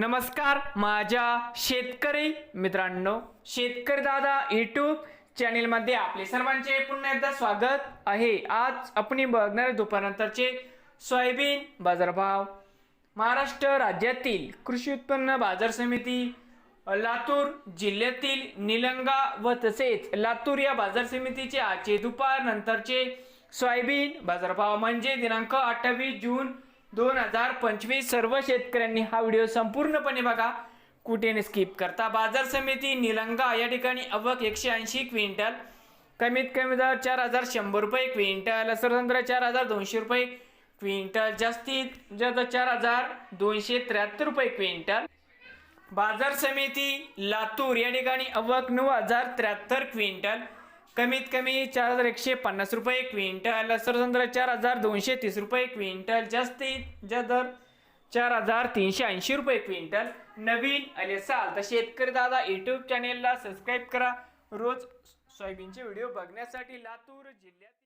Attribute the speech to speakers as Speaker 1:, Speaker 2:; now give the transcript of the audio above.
Speaker 1: नमस्कार माझ्या शेतकरी मित्रांनो शेतकरी दादा यूट्यूब चॅनेलमध्ये आपले सर्वांचे पुन्हा एकदा स्वागत आहे. आज आपण बघणार दुपारनंतरचे सोयाबीन बाजारभाव. महाराष्ट्र राज्यातील कृषी उत्पन्न बाजार समिती लातूर जिल्ह्यातील निलंगा व तसेच लातूर या बाजार समितीचे आजचे दुपार नंतरचे सोयाबीन बाजारभाव म्हणजे दिनांक अठ्ठावीस जून दोन हजार पंचवीस सर्व शेतकऱ्यांनी हा व्हिडिओ संपूर्णपणे बघा. कुठेने स्किप करता? बाजार समिती निलंगा या ठिकाणी अवक एकशे ऐंशी क्विंटल कमीत कमी दर चार हजार शंभर रुपये क्विंटल सरसंत्र चार हजार दोनशे रुपये क्विंटल जास्तीत जास्त चार हजार दोनशे त्र्याहत्तर रुपये क्विंटल. बाजार समिती लातूर या ठिकाणी अवक नऊ हजार त्र्याहत्तर क्विंटल कमीत कमी चार हजार एकशे पन्नास रुपये क्विंटल. सरसंत्र चार हजार दोनशे तीस रुपये क्विंटल. जास्तीत जास्त दर चार हजार तीनशे ऐंशी रुपये क्विंटल. नवीन आले असाल तर शेतकरी दादा यूट्यूब चॅनेलला सबस्क्राईब करा. रोज सोयाबीनचे व्हिडिओ बघण्यासाठी लातूर जिल्ह्यात